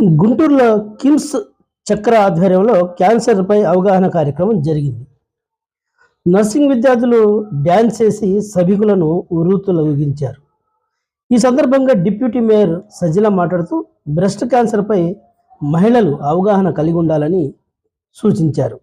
గుంటూరులో కిమ్స్ చక్ర ఆధ్వర్యంలో క్యాన్సర్పై అవగాహన కార్యక్రమం జరిగింది. నర్సింగ్ విద్యార్థులు డ్యాన్స్ చేసి సభికులను ఉర్రూతులగించారు ఈ సందర్భంగా డిప్యూటీ మేయర్ సజిల మాట్లాడుతూ బ్రెస్ట్ క్యాన్సర్పై మహిళలు అవగాహన కలిగి ఉండాలని సూచించారు.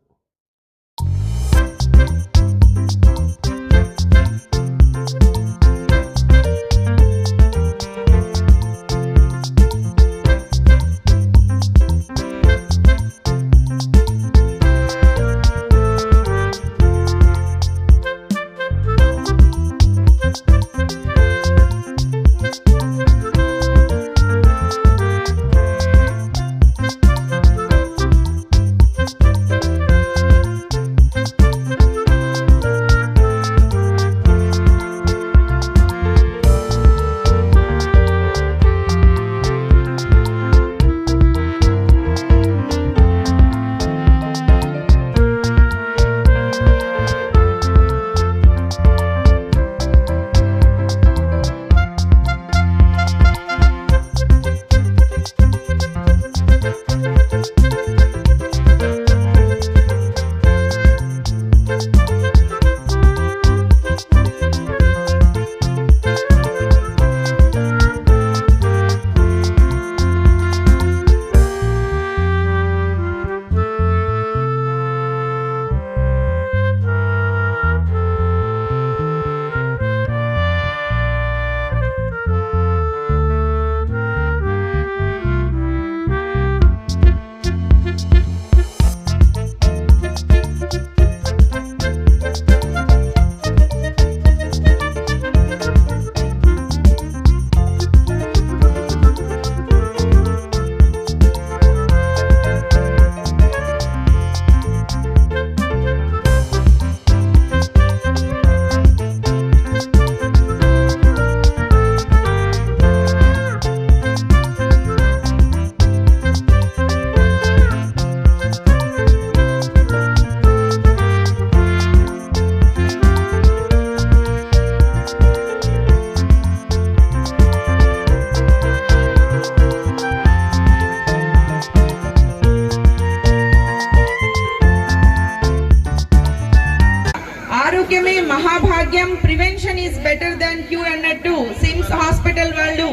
ఆరోగ్యమే మహాభాగ్యం. Prevention is better than cure అన్నట్టు సిమ్స్ హాస్పిటల్ వాళ్ళు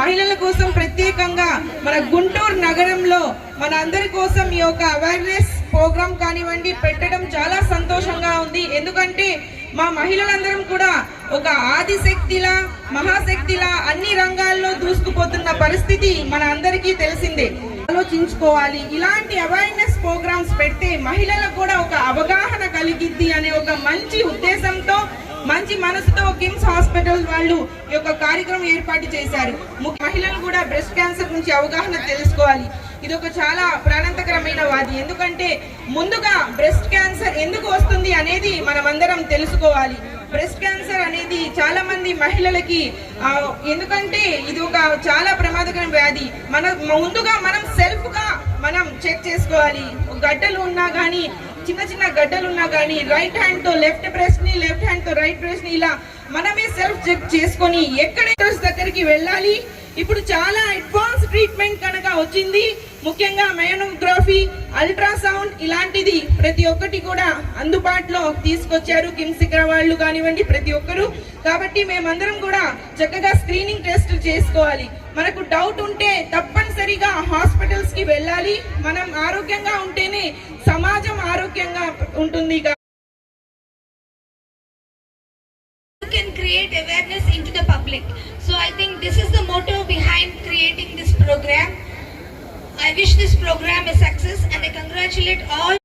మహిళల కోసం ప్రత్యేకంగా మన గుంటూరు నగరంలో మన అందరి కోసం ఈ యొక్క అవేర్నెస్ ప్రోగ్రామ్ కానివ్వండి పెట్టడం చాలా సంతోషంగా ఉంది. ఎందుకంటే మా మహిళలందరం కూడా ఒక ఆదిశక్తిలా మహాశక్తిలా అన్ని రంగాల్లో దూసుకుపోతున్న పరిస్థితి మన అందరికీ తెలిసిందే. ఆలోచించుకోవాలి. ఇలాంటి అవేర్నెస్ ప్రోగ్రామ్స్ పెడితే మహిళలకు కూడా ఒక అవగాహన కలిగిద్ది అనే ఒక మంచి ఉద్దేశంతో మంచి మనసుతో కిమ్స్ హాస్పిటల్ వాళ్ళు ఈ యొక్క కార్యక్రమం ఏర్పాటు చేశారు. మహిళలు కూడా బ్రెస్ట్ క్యాన్సర్ నుంచి అవగాహన తెలుసుకోవాలి. ఇది ఒక చాలా ప్రాణాంతకరమైన వాది. ఎందుకంటే ముందుగా బ్రెస్ట్ క్యాన్సర్ ఎందుకు వస్తుంది అనేది మనమందరం తెలుసుకోవాలి. బ్రెస్ట్ క్యాన్సర్ అనేది చాలా మంది మహిళలకి ఎందుకంటే ఇది ఒక చాలా ప్రమాదకరమైన వ్యాధి. మన ముందుగా మనం సెల్ఫ్గా మనం చెక్ చేసుకోవాలి. గడ్డలు ఉన్నా కానీ చిన్న చిన్న గడ్డలు ఉన్నా కానీ రైట్ హ్యాండ్తో లెఫ్ట్ బ్రెస్ట్ని లెఫ్ట్ హ్యాండ్తో రైట్ బ్రెస్ట్ని ఇలా మనమే సెల్ఫ్ చెక్ చేసుకొని ఎక్కడ దగ్గరికి వెళ్ళాలి. ఇప్పుడు చాలా అడ్వాన్స్ ట్రీట్మెంట్ కనుక వచ్చింది. ముఖ్యంగా మయోనోగ్రఫీ అల్ట్రాసౌండ్ ఇలాంటిది ప్రతి ఒక్కటి కూడా అందుబాటులో తీసుకొచ్చారు కిమ్సిక్ర వాళ్ళు కానివ్వండి ప్రతి ఒక్కరు కాబట్టి మేమందరం కూడా చక్కగా స్క్రీనింగ్ టెస్ట్ చేసుకోవాలి మనకు డౌట్ ఉంటే తప్పనిసరిగా హాస్పిటల్స్కి వెళ్ళాలి మనం ఆరోగ్యంగా ఉంటేనే సమాజం ఆరోగ్యంగా ఉంటుంది can create awareness into the public. So I think this is the motto behind creating this program. I wish this program a success and I congratulate all